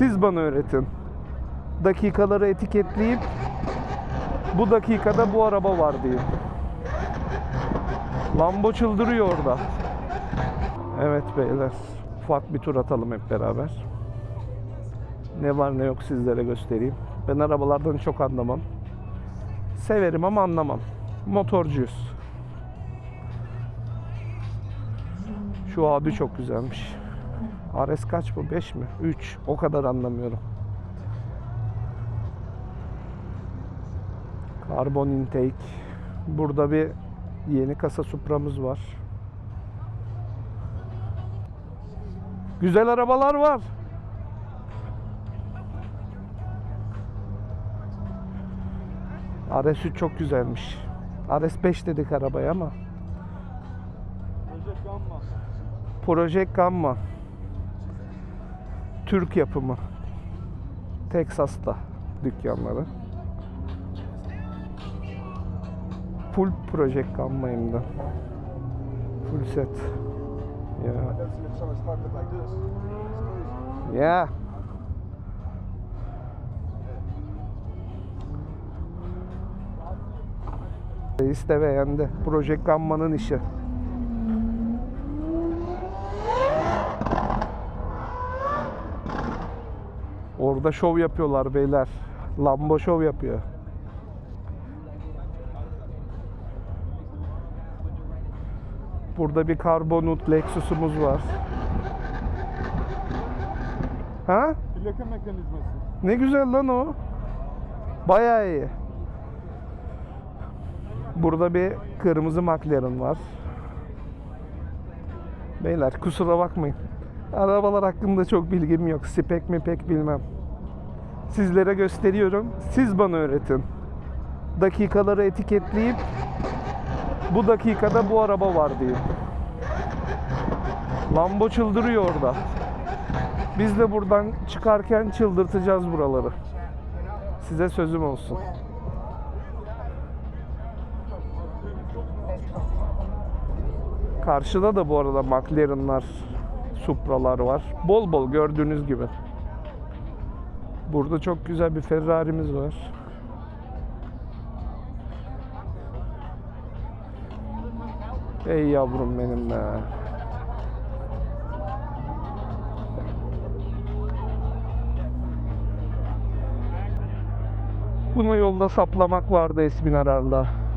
Siz bana öğretin. Dakikaları etiketleyip bu dakikada bu araba var diye. Lambo çıldırıyor orada. Evet beyler. Ufak bir tur atalım hep beraber. Ne var ne yok sizlere göstereyim. Ben arabalardan çok anlamam. Severim ama anlamam. Motorcuyuz. Şu Audi çok güzelmiş. RS kaç bu? 5 mi? 3. O kadar anlamıyorum. Karbon intake. Burada bir yeni kasa Supra'mız var. Güzel arabalar var. RS3 çok güzelmiş. RS5 dedik arabaya ama. Recep Gamma. Project Gamma. Türk yapımı. Texas'ta dükkanları. Full Project de. Full set. Ya. I don't see if someone's parked it like this. It's crazy. Ya. Reis de beğendi. Project Gamma'nın işi. Orada şov yapıyorlar beyler. Lambo şov yapıyor. Burada bir karbonut Lexus'umuz var. Ha? Plaka mekanizması. Ne güzel lan o. Bayağı iyi. Burada bir kırmızı McLaren var. Beyler kusura bakmayın. Arabalar hakkında çok bilgim yok. Spek mi pek bilmem. Sizlere gösteriyorum. Siz bana öğretin. Dakikaları etiketleyip bu dakikada bu araba var diye. Lambo çıldırıyor orada. Biz de buradan çıkarken çıldırtacağız buraları. Size sözüm olsun. Karşıda da bu arada McLaren'lar, Supra'lar var. Bol bol gördüğünüz gibi. Burada çok güzel bir Ferrari'miz var. Ey yavrum benim be. Bunu yolda saplamak vardı Esmin Arar'la.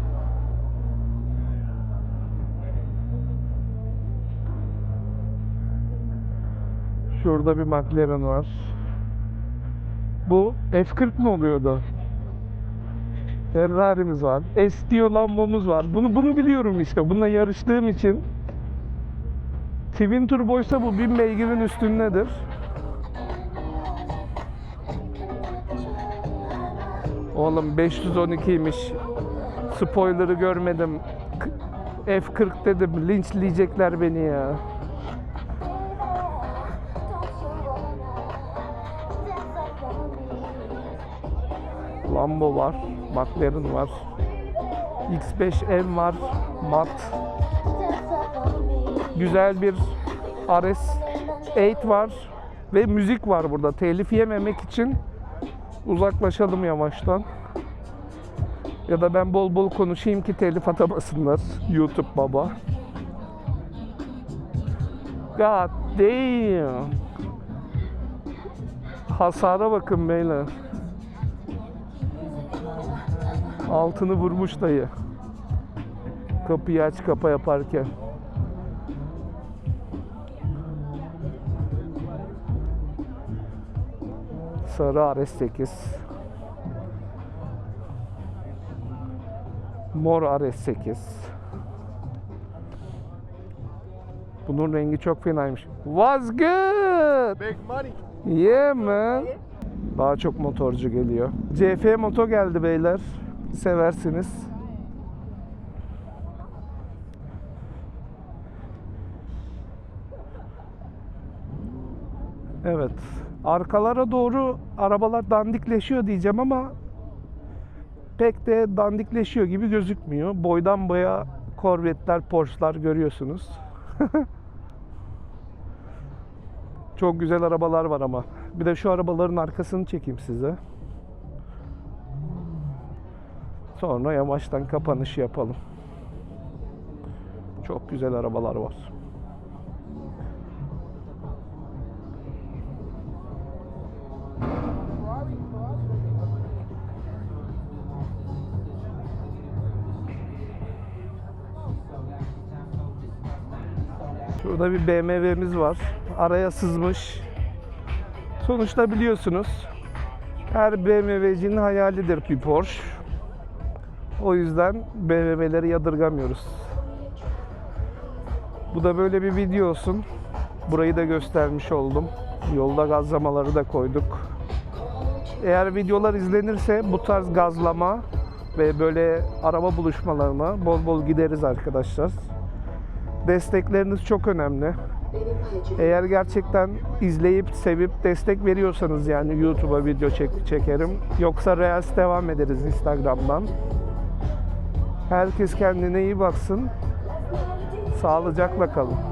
Şurada bir McLaren var. Bu F40 mı oluyordu? Ferrari'miz var. Estio Lambo'muz var. Bunu bunu biliyorum işte. Bununla yarıştığım için. Twin turboysa bu 1000 beygirin üstündedir. Oğlum 512'ymiş. Spoiler'ı görmedim. K- F40 dedim. Linçleyecekler beni ya. Lambo var. McLaren var. X5M var. Mat. Güzel bir RS8 var. Ve müzik var burada. Telif yememek için uzaklaşalım yavaştan. Ya da ben bol bol konuşayım ki telif atamasınlar. YouTube baba. God damn. Hasara bakın beyler. Altını vurmuş dayı. Kapıyı aç kapa yaparken. Sarı RS8. Mor RS8. Bunun rengi çok fenaymış. Was good. Big money. Yeah man. Daha çok motorcu geliyor. CF Moto geldi beyler. Seversiniz. Evet. Arkalara doğru arabalar dandikleşiyor diyeceğim ama pek de dandikleşiyor gibi gözükmüyor. Boydan boya Corvette'ler, Porsche'lar görüyorsunuz. Çok güzel arabalar var ama. Bir de şu arabaların arkasını çekeyim size. Sonra yavaştan kapanış yapalım. Çok güzel arabalar var. Şurada bir BMW'miz var. Araya sızmış. Sonuçta biliyorsunuz her BMW'cinin hayalidir bir Porsche. O yüzden BMW'leri yadırgamıyoruz. Bu da böyle bir video olsun. Burayı da göstermiş oldum. Yolda gazlamaları da koyduk. Eğer videolar izlenirse bu tarz gazlama ve böyle araba buluşmalarına bol bol gideriz arkadaşlar. Destekleriniz çok önemli. Eğer gerçekten izleyip sevip destek veriyorsanız yani YouTube'a video çek çekerim. Yoksa Reels devam ederiz Instagram'dan. Herkes kendine iyi baksın. Sağlıcakla kalın.